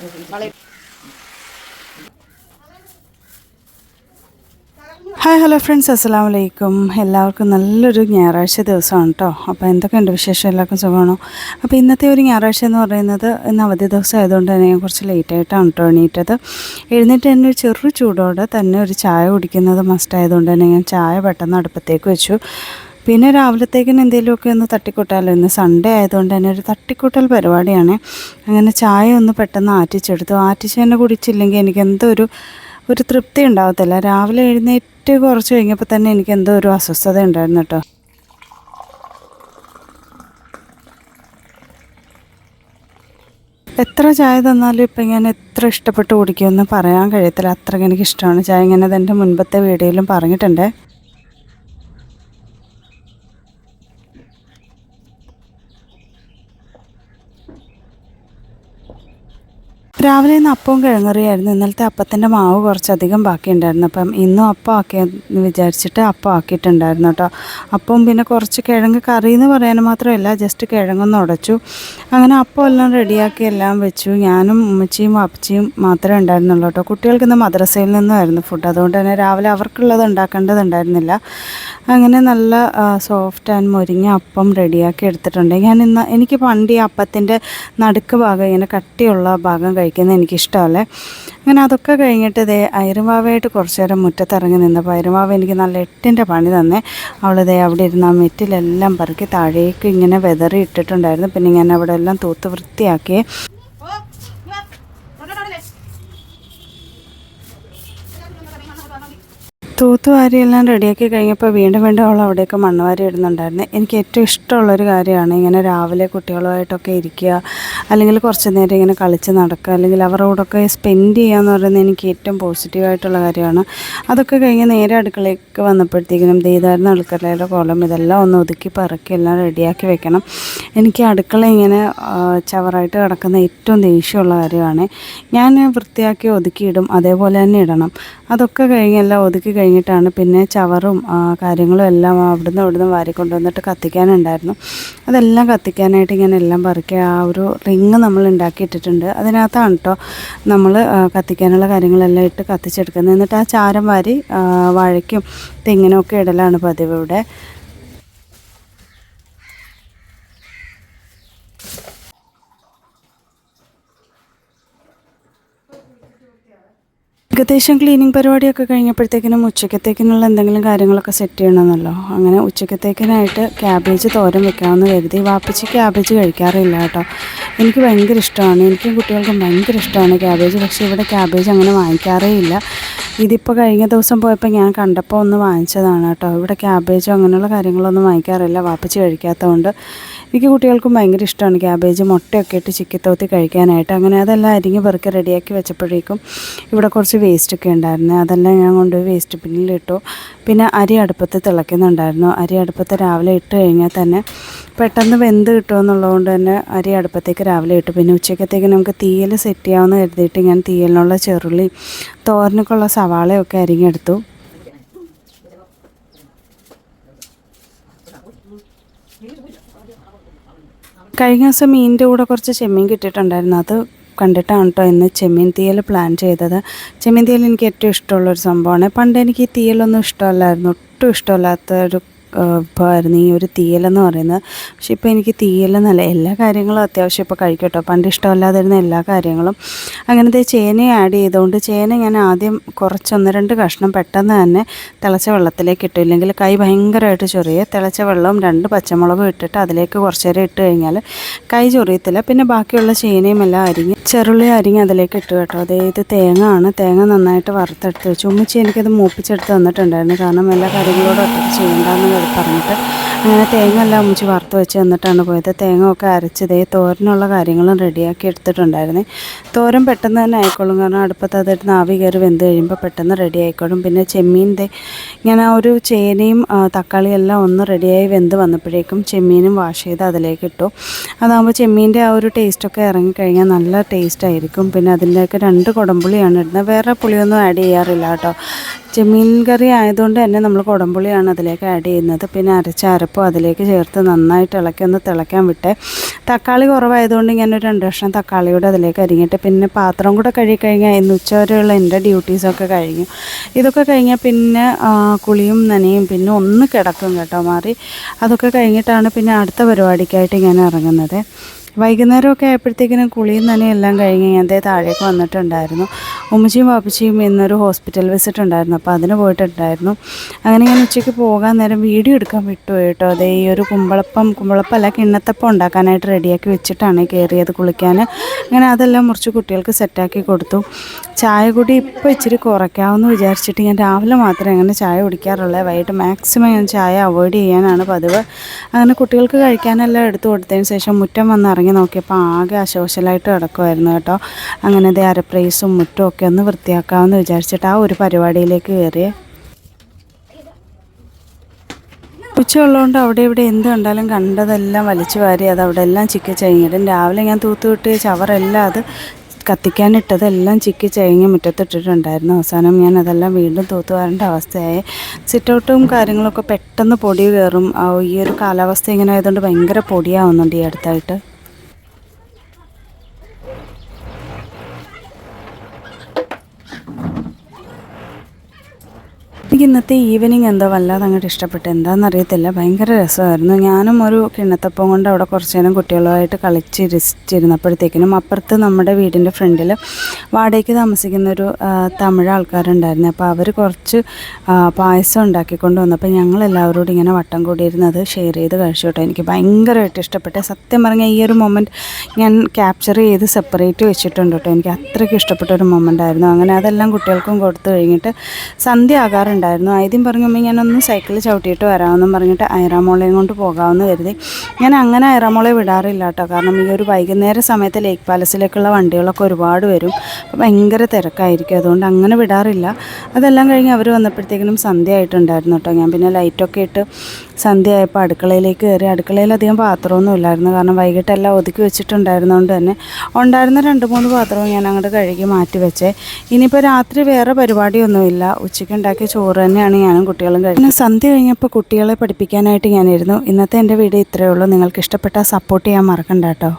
Hi hello friends. അസ്സാം വലൈക്കും എല്ലാവർക്കും നല്ലൊരു ഞായറാഴ്ച ദിവസമാണ് കേട്ടോ അപ്പോൾ എന്തൊക്കെയുണ്ട് വിശേഷം? എല്ലാവർക്കും സുഖമാണോ? അപ്പോൾ ഇന്നത്തെ ഒരു ഞായറാഴ്ച എന്ന് പറയുന്നത് ഇന്ന് അവധി ദിവസം ആയതുകൊണ്ട് തന്നെ ഞാൻ കുറച്ച് ലേറ്റായിട്ടാണ് കേട്ടോ എണീറ്റത്. എഴുന്നേറ്റ് തന്നെ ഒരു ചെറു ചൂടോടെ തന്നെ ഒരു ചായ കുടിക്കുന്നത് മസ്റ്റ് ആയതുകൊണ്ട് തന്നെ ഞാൻ ചായ പെട്ടെന്ന് അടുപ്പത്തേക്ക് വെച്ചു. പിന്നെ രാവിലത്തേക്കിന് എന്തെങ്കിലുമൊക്കെ ഒന്ന് തട്ടിക്കൂട്ടാലോ? ഇന്ന് സൺഡേ ആയതുകൊണ്ട് തന്നെ ഒരു തട്ടിക്കൂട്ടൽ പരിപാടിയാണ്. അങ്ങനെ ചായ ഒന്ന് പെട്ടെന്ന് ആറ്റിച്ചെടുത്തു. ആറ്റിച്ച് തന്നെ കുടിച്ചില്ലെങ്കിൽ എനിക്ക് എന്തോ ഒരു ഒരു തൃപ്തി ഉണ്ടാവത്തില്ല. രാവിലെ എഴുന്നേറ്റ് കുറച്ച് കഴിഞ്ഞപ്പോൾ തന്നെ എനിക്ക് എന്തോ ഒരു അസ്വസ്ഥത ഉണ്ടായിരുന്നു കേട്ടോ. എത്ര ചായ തന്നാലും ഇപ്പം ഞാൻ എത്ര ഇഷ്ടപ്പെട്ട് കുടിക്കുമെന്ന് പറയാൻ കഴിയത്തില്ല. അത്രയ്ക്ക് എനിക്ക് ഇഷ്ടമാണ് ചായ. ഇങ്ങനെ എന്റെ മുൻപത്തെ വീഡിയോയിലും പറഞ്ഞിട്ടുണ്ട്. രാവിലെ ഇന്ന് അപ്പവും കിഴങ്ങറിയായിരുന്നു. ഇന്നലത്തെ അപ്പത്തിന്റെ മാവ് കുറച്ചധികം ബാക്കിയുണ്ടായിരുന്നു. അപ്പം ഇന്നും അപ്പം ആക്കിയെന്ന് വിചാരിച്ചിട്ട് അപ്പം ആക്കിയിട്ടുണ്ടായിരുന്നു കേട്ടോ. അപ്പം പിന്നെ കുറച്ച് കിഴങ്ങ് കറി എന്ന് പറയാൻ മാത്രമല്ല ജസ്റ്റ് കിഴങ്ങൊന്ന് ഉടച്ചു. അങ്ങനെ അപ്പം എല്ലാം റെഡിയാക്കി എല്ലാം വെച്ചു. ഞാനും ഉമ്മച്ചിയും അപ്പച്ചിയും മാത്രമേ ഉണ്ടായിരുന്നുള്ളൂ കേട്ടോ. കുട്ടികൾക്ക് ഇന്ന് മദ്രസയിൽ നിന്നായിരുന്നു ഫുഡ് അതുകൊണ്ട് തന്നെ രാവിലെ അവർക്കുള്ളത് ഉണ്ടാക്കേണ്ടതുണ്ടായിരുന്നില്ല. അങ്ങനെ നല്ല സോഫ്റ്റ് ആൻഡ് മുരിങ്ങ അപ്പം റെഡിയാക്കി എടുത്തിട്ടുണ്ട്. ഞാൻ ഇന്ന് എനിക്ക് പണ്ട് ഈ അപ്പത്തിന്റെ നടുക്ക് ഭാഗം ഇങ്ങനെ കട്ടിയുള്ള ഭാഗം കഴിക്കുന്നത് എനിക്കിഷ്ടമല്ലേ. അങ്ങനെ അതൊക്കെ കഴിഞ്ഞിട്ട് ഇതേ അയർമാവായിട്ട് കുറച്ച് നേരം മുറ്റത്തിറങ്ങി നിന്നപ്പോൾ അയർമാവ് എനിക്ക് നല്ല എട്ടിന്റെ പണി തന്നെ. അവളിതേ അവിടെ ഇരുന്ന് ആ മെറ്റിലെല്ലാം പറക്കി താഴേക്ക് ഇങ്ങനെ വെതറി ഇട്ടിട്ടുണ്ടായിരുന്നു. പിന്നെ ഞാൻ അവിടെ എല്ലാം തൂത്ത് വൃത്തിയാക്കി. തൂത്തുവാരിയെല്ലാം റെഡിയാക്കി കഴിഞ്ഞപ്പോൾ വീണ്ടും വീണ്ടും അവൾ അവിടെയൊക്കെ മണ്ണ് വാരി ഇടുന്നുണ്ടായിരുന്നു. എനിക്ക് ഏറ്റവും ഇഷ്ടമുള്ളൊരു കാര്യമാണ് ഇങ്ങനെ രാവിലെ കുട്ടികളുമായിട്ടൊക്കെ ഇരിക്കുക. അല്ലെങ്കിൽ കുറച്ച് നേരം ഇങ്ങനെ കളിച്ച് നടക്കുക അല്ലെങ്കിൽ അവരോടൊക്കെ സ്പെൻഡ് ചെയ്യുക എന്ന് പറയുന്നത് എനിക്ക് ഏറ്റവും പോസിറ്റീവായിട്ടുള്ള കാര്യമാണ്. അതൊക്കെ കഴിഞ്ഞ് നേരെ അടുക്കളയ്ക്ക് വന്നപ്പോഴത്തേക്കിനും ദൈതാരുന്ന അടുക്കളയുടെ കോളം ഇതെല്ലാം ഒന്ന് ഒതുക്കി പറക്കി എല്ലാം റെഡിയാക്കി വെക്കണം. എനിക്ക് അടുക്കള ഇങ്ങനെ ചവറായിട്ട് കിടക്കുന്ന ഏറ്റവും ദേഷ്യമുള്ള കാര്യമാണ്. ഞാൻ വൃത്തിയാക്കി ഒതുക്കിയിടും അതേപോലെ തന്നെ ഇടണം. അതൊക്കെ കഴിഞ്ഞെല്ലാം ഒതുക്കി കഴിഞ്ഞിട്ടാണ് പിന്നെ ചവറും കാര്യങ്ങളും എല്ലാം അവിടുന്ന് ഇവിടുന്ന് വാരിക്കൊണ്ടുവന്നിട്ട് കത്തിക്കാനുണ്ടായിരുന്നു. അതെല്ലാം കത്തിക്കാനായിട്ട് ഇങ്ങനെ എല്ലാം പറിക്കുക ആ ഒരു റിങ് നമ്മൾ ഉണ്ടാക്കിയിട്ടിട്ടുണ്ട്. അതിനകത്താണ് കേട്ടോ നമ്മൾ കത്തിക്കാനുള്ള കാര്യങ്ങളെല്ലാം ഇട്ട് കത്തിച്ചെടുക്കുന്നത്. എന്നിട്ട് ആ ചാരം വാരി വാഴയ്ക്കും തെങ്ങിനൊക്കെ ഇടലാണ് പതിവ് ഇവിടെ. ഏകദേശം ക്ലീനിങ് പരിപാടിയൊക്കെ കഴിഞ്ഞപ്പോഴത്തേക്കിനും ഉച്ചക്കത്തേക്കിനുള്ള എന്തെങ്കിലും കാര്യങ്ങളൊക്കെ സെറ്റ് ചെയ്യണമെന്നല്ലോ അങ്ങനെ ഉച്ചക്കത്തേക്കിനായിട്ട് ക്യാബേജ് തോരൻ വെക്കാമെന്ന് കരുതി. വാപ്പിച്ച് ക്യാബേജ് കഴിക്കാറില്ല കേട്ടോ. എനിക്ക് ഭയങ്കര ഇഷ്ടമാണ്. എനിക്കും കുട്ടികൾക്കും ഭയങ്കര ഇഷ്ടമാണ് ക്യാബേജ് പക്ഷേ ഇവിടെ ക്യാബേജ് അങ്ങനെ വാങ്ങിക്കാറേ ഇല്ല. ഇതിപ്പോൾ കഴിഞ്ഞ ദിവസം പോയപ്പോൾ ഞാൻ കണ്ടപ്പോൾ ഒന്ന് വാങ്ങിച്ചതാണ് കേട്ടോ. ഇവിടെ ക്യാബേജോ അങ്ങനെയുള്ള കാര്യങ്ങളൊന്നും വാങ്ങിക്കാറില്ല. വാപ്പിച്ച് കഴിക്കാത്തതുകൊണ്ട് എനിക്ക് കുട്ടികൾക്കും ഭയങ്കര ഇഷ്ടമാണ് ക്യാബേജ് മുട്ടയൊക്കെ ഇട്ട് ചിക്കിത്തോത്തി കഴിക്കാനായിട്ട്. അങ്ങനെ അതെല്ലാം അരിഞ്ഞ് പെറുക്കി റെഡിയാക്കി വെച്ചപ്പോഴേക്കും ഇവിടെ കുറച്ച് വേസ്റ്റൊക്കെ ഉണ്ടായിരുന്നു. അതെല്ലാം ഞാൻ കൊണ്ടുപോയി വേസ്റ്റ് പിന്നിലിട്ടു പിന്നെ അരി അടുപ്പത്ത് തിളയ്ക്കുന്നുണ്ടായിരുന്നു. അരി അടുപ്പത്ത് രാവിലെ ഇട്ട് കഴിഞ്ഞാൽ തന്നെ പെട്ടെന്ന് വെന്ത് കിട്ടുമെന്നുള്ളതുകൊണ്ട് തന്നെ അരി അടുപ്പത്തേക്ക് രാവിലെ ഇട്ടു. പിന്നെ ഉച്ചക്കത്തേക്ക് നമുക്ക് തീയൽ സെറ്റ് ചെയ്യാമെന്ന് കരുതിയിട്ട് ഞാൻ തീയലിനുള്ള ചെറുള്ളി തോരനൊക്കെയുള്ള സവാളയൊക്കെ അരിഞ്ഞെടുത്തു. കഴിഞ്ഞ ദിവസം മീനിന്റെ കൂടെ കുറച്ച് ചെമ്മീൻ കിട്ടിയിട്ടുണ്ടായിരുന്നു. അത് കണ്ടിട്ടാണ് കേട്ടോ ഇന്ന് ചെമ്മീൻ തീയൽ പ്ലാൻ ചെയ്തത്. ചെമ്മീൻ തീയൽ എനിക്ക് ഏറ്റവും ഇഷ്ടമുള്ളൊരു സംഭവമാണ്. പണ്ട് എനിക്ക് ഈ തീയലൊന്നും ഇഷ്ടമല്ലായിരുന്നു. ഒട്ടും ഇഷ്ടമല്ലാത്ത ഒരു വിഭവമായിരുന്നു ഈ ഒരു തീയലെന്ന് പറയുന്നത്. പക്ഷെ ഇപ്പോൾ എനിക്ക് തീയലെന്നല്ല എല്ലാ കാര്യങ്ങളും അത്യാവശ്യം ഇപ്പോൾ കഴിക്കട്ടോ. പണ്ട് ഇഷ്ടമല്ലാതിരുന്ന എല്ലാ കാര്യങ്ങളും. അങ്ങനത്തെ ചേന ആഡ് ചെയ്തുകൊണ്ട് ചേന ഞാൻ ആദ്യം കുറച്ചൊന്ന് രണ്ട് കഷ്ണം പെട്ടെന്ന് തന്നെ തിളച്ച വെള്ളത്തിലേക്ക് ഇട്ടു. ഇല്ലെങ്കിൽ കൈ ഭയങ്കരമായിട്ട് ചൊറിയ. തിളച്ച വെള്ളവും രണ്ട് പച്ചമുളകും ഇട്ടിട്ട് അതിലേക്ക് കുറച്ച് നേരം ഇട്ട് കഴിഞ്ഞാൽ കൈ ചൊറിയത്തില്ല. പിന്നെ ബാക്കിയുള്ള ചേനയും എല്ലാം അരിഞ്ഞ് ചെറുള്ളി അരിഞ്ഞ് അതിലേക്ക് ഇട്ട് കേട്ടോ. അതേ ഇത് തേങ്ങ ആണ്. തേങ്ങ നന്നായിട്ട് വറുത്തെടുത്ത് വെച്ചു. ഉമ്മിച്ച് എനിക്കത് മൂപ്പിച്ചെടുത്ത് തന്നിട്ടുണ്ടായിരുന്നു. കാരണം എല്ലാ കാര്യങ്ങളോടും ഒറ്റ ചെയ്യേണ്ടെന്ന് പറഞ്ഞിട്ട്. അങ്ങനെ തേങ്ങ എല്ലാം ഉമ്മിച്ച് വറുത്ത് വെച്ച് തന്നിട്ടാണ് പോയത്. തേങ്ങ ഒക്കെ അരച്ചത് തോരനുള്ള കാര്യങ്ങളും റെഡിയാക്കി എടുത്തിട്ടുണ്ടായിരുന്നേ. തോരൻ പെട്ടെന്ന് തന്നെ ആയിക്കോളും. കാരണം അടുപ്പത്ത് അതിട്ട് ആവി കയറി വെന്ത് കഴിയുമ്പോൾ പെട്ടെന്ന് റെഡി ആയിക്കോളും. പിന്നെ ചെമ്മീന്റെ ഇങ്ങനെ ഒരു ചേനയും തക്കാളിയും എല്ലാം ഒന്ന് റെഡിയായി വെന്ത് വന്നപ്പോഴേക്കും ചെമ്മീനും വാഷ് ചെയ്ത് അതിലേക്ക് ഇട്ടു. അതാകുമ്പോൾ ചെമ്മീന്റെ ആ ഒരു ടേസ്റ്റൊക്കെ ഇറങ്ങിക്കഴിഞ്ഞാൽ നല്ല ടേസ്റ്റ് ആയിരിക്കും. പിന്നെ അതിന്റെയൊക്കെ രണ്ട് കുടംപുളിയാണ് ഇടുന്നത്. വേറെ പുളിയൊന്നും ആഡ് ചെയ്യാറില്ല കേട്ടോ. ചെമ്മീൻ കറി ആയതുകൊണ്ട് തന്നെ നമ്മൾ കുടംപുളിയാണ് അതിലേക്ക് ആഡ് ചെയ്യുന്നത്. പിന്നെ അരച്ച അരപ്പും അതിലേക്ക് ചേർത്ത് നന്നായിട്ട് ഇളക്കി ഒന്ന് തിളയ്ക്കാൻ വിട്ടേ തക്കാളി കുറവായതുകൊണ്ട് ഞാൻ ഒരു രണ്ട് കഷ്ണം തക്കാളി കൂടെ അതിലേക്ക് അരിഞ്ഞിട്ട് പിന്നെ പാത്രം കൂടെ കഴുകിക്കഴിഞ്ഞാൽ ഇന്ന് ഉച്ച വരെയുള്ള എന്റെ ഡ്യൂട്ടീസൊക്കെ കഴിഞ്ഞു. ഇതൊക്കെ കഴിഞ്ഞാൽ പിന്നെ കുളിയും നനയും പിന്നെ ഒന്ന് കിടക്കും കേട്ടോ മാറി. അതൊക്കെ കഴിഞ്ഞിട്ടാണ് പിന്നെ അടുത്ത പരിപാടിക്കായിട്ട് ഞാൻ ഇറങ്ങുന്നത്. വൈകുന്നേരമൊക്കെ ആയപ്പോഴത്തേക്കിനും കുളിയും നനയും എല്ലാം കഴിഞ്ഞ് ഞാൻ അതേ താഴേക്ക് വന്നിട്ടുണ്ടായിരുന്നു. ഉമ്മച്ചിയും വാപ്പച്ചിയും ഇന്നൊരു ഹോസ്പിറ്റൽ വിസിറ്റ് ഉണ്ടായിരുന്നു. അപ്പോൾ അതിന് പോയിട്ടുണ്ടായിരുന്നു. അങ്ങനെ ഞാൻ ഉച്ചയ്ക്ക് പോകാൻ നേരം വീഡിയോ എടുക്കാൻ വിട്ടുപോയി കേട്ടോ. അതേ ഈ ഒരു കുമ്പളപ്പം കുമ്പളപ്പം അല്ല കിണ്ണത്തപ്പം ഉണ്ടാക്കാനായിട്ട് റെഡിയാക്കി വെച്ചിട്ടാണ് കയറിയത് കുളിക്കാൻ. അങ്ങനെ അതെല്ലാം മുറിച്ച് കുട്ടികൾക്ക് സെറ്റാക്കി കൊടുത്തു. ചായ കൂടി ഇപ്പോൾ ഇച്ചിരി കുറയ്ക്കാമെന്ന് വിചാരിച്ചിട്ട് ഞാൻ രാവിലെ മാത്രമേ അങ്ങനെ ചായ കുടിക്കാറുള്ളൂ. വൈകിട്ട് മാക്സിമം ഞാൻ ചായ അവോയ്ഡ് ചെയ്യാനാണ് പതിവ്. അങ്ങനെ കുട്ടികൾക്ക് കഴിക്കാനെല്ലാം എടുത്തു കൊടുത്തതിന് ശേഷം മുറ്റം വന്ന് ഇറങ്ങി നോക്കിയപ്പോൾ ആകെ അശോശലായിട്ട് കിടക്കുമായിരുന്നു കേട്ടോ. അങ്ങനെ ദേ അരപ്രൈസും മുറ്റും ഒക്കെ ഒന്ന് വൃത്തിയാക്കാമെന്ന് വിചാരിച്ചിട്ട് ആ ഒരു പരിപാടിയിലേക്ക് കയറിയേ. ഉച്ചയുള്ളതുകൊണ്ട് അവിടെ ഇവിടെ എന്ത് കണ്ടാലും കണ്ടതെല്ലാം വലിച്ചു വാരി അത് അവിടെ എല്ലാം ചിക്കി ചഴിഞ്ഞിടും രാവിലെ ഞാൻ തൂത്തുവിട്ട് ചവറെല്ലാം അത് കത്തിക്കാനിട്ടതെല്ലാം ചിക്കി ചയങ്ങി മുറ്റത്തിട്ടിട്ടുണ്ടായിരുന്നു. അവസാനം ഞാൻ അതെല്ലാം വീണ്ടും തൂത്തുവാരേണ്ട അവസ്ഥയായി. സിറ്റൗട്ടും കാര്യങ്ങളൊക്കെ പെട്ടെന്ന് പൊടി കയറും. ഈ ഒരു കാലാവസ്ഥ ഇങ്ങനെ ആയതുകൊണ്ട് ഭയങ്കര പൊടിയാവുന്നുണ്ട് ഈ അടുത്തായിട്ട്. എനിക്ക് ഇന്നത്തെ ഈവനിങ് എന്തോ വല്ലാതെ അങ്ങോട്ട് ഇഷ്ടപ്പെട്ടു? എന്താണെന്നറിയത്തില്ല ഭയങ്കര രസമായിരുന്നു. ഞാനും ഒരു കിണ്ണത്തപ്പം കൊണ്ട് അവിടെ കുറച്ച് നേരം കുട്ടികളുമായിട്ട് കളിച്ച് രസിച്ചിരുന്നപ്പോഴത്തേക്കിനും അപ്പുറത്ത് നമ്മുടെ വീടിന്റെ ഫ്രണ്ടിൽ വാടകയ്ക്ക് താമസിക്കുന്ന ഒരു തമിഴ് ആൾക്കാരുണ്ടായിരുന്നു. അപ്പോൾ അവർ കുറച്ച് പായസം ഉണ്ടാക്കിക്കൊണ്ട് വന്നപ്പോൾ ഞങ്ങൾ എല്ലാവരോടും ഇങ്ങനെ വട്ടം കൂടിയിരുന്നത് ഷെയർ ചെയ്ത് കഴിച്ചു കേട്ടോ. എനിക്ക് ഭയങ്കരമായിട്ട് ഇഷ്ടപ്പെട്ടു. സത്യം പറഞ്ഞാൽ ഈ ഒരു മൊമെന്റ് ഞാൻ ക്യാപ്ചർ ചെയ്ത് സെപ്പറേറ്റ് വെച്ചിട്ടുണ്ട് കേട്ടോ. എനിക്ക് അത്രയ്ക്ക് ഇഷ്ടപ്പെട്ട ഒരു മൊമെന്റ് ആയിരുന്നു. അങ്ങനെ അതെല്ലാം കുട്ടികൾക്കും കൊടുത്തു കഴിഞ്ഞിട്ട് സന്ധ്യ ആകാറുണ്ടായിരുന്നു. ആദ്യം പറഞ്ഞുമ്പോൾ ഞാനൊന്ന് സൈക്കിൾ ചവിട്ടിയിട്ട് വരാമെന്നും പറഞ്ഞിട്ട് ഐറാമോളെയും കൊണ്ട് പോകാമെന്ന് കരുതി. ഞാൻ അങ്ങനെ ഐറാമോളെ വിടാറില്ല കേട്ടോ. കാരണം ഈ ഒരു വൈകുന്നേര സമയത്ത് ലേക്ക് പാലസിലേക്കുള്ള വണ്ടികളൊക്കെ ഒരുപാട് വരും. ഭയങ്കര തിരക്കായിരിക്കും. അതുകൊണ്ട് അങ്ങനെ വിടാറില്ല. അതെല്ലാം കഴിഞ്ഞ് അവർ വന്നപ്പോഴത്തേക്കിനും സന്ധ്യ ആയിട്ടുണ്ടായിരുന്നു കേട്ടോ. ഞാൻ പിന്നെ ലൈറ്റൊക്കെ ഇട്ട് സന്ധ്യ ആയപ്പോൾ അടുക്കളയിലേക്ക് കയറി. അടുക്കളയിൽ അധികം പാത്രമൊന്നും ഇല്ലായിരുന്നു. കാരണം വൈകിട്ടെല്ലാം ഒതുക്കി വെച്ചിട്ടുണ്ടായിരുന്നതുകൊണ്ട് തന്നെ ഉണ്ടായിരുന്ന രണ്ട് മൂന്ന് പാത്രവും ഞാൻ അങ്ങോട്ട് കഴുകി മാറ്റി വെച്ചേ. ഇനിയിപ്പോൾ രാത്രി വേറെ പരിപാടിയൊന്നുമില്ല. ഉച്ചയ്ക്ക് ഉണ്ടാക്കിയ ചോറ് തന്നെയാണ് ഞാനും കുട്ടികളും കഴിക്കുന്നത് പിന്നെ സന്ധ്യ കഴിഞ്ഞപ്പോൾ കുട്ടികളെ പഠിപ്പിക്കാനായിട്ട് ഞാനിരുന്നു. ഇന്നത്തെ എന്റെ വീഡിയോ ഇത്രയേ ഉള്ളൂ. നിങ്ങൾക്ക് ഇഷ്ടപ്പെട്ടാൽ സപ്പോർട്ട് ചെയ്യാൻ മറക്കണ്ട കേട്ടോ.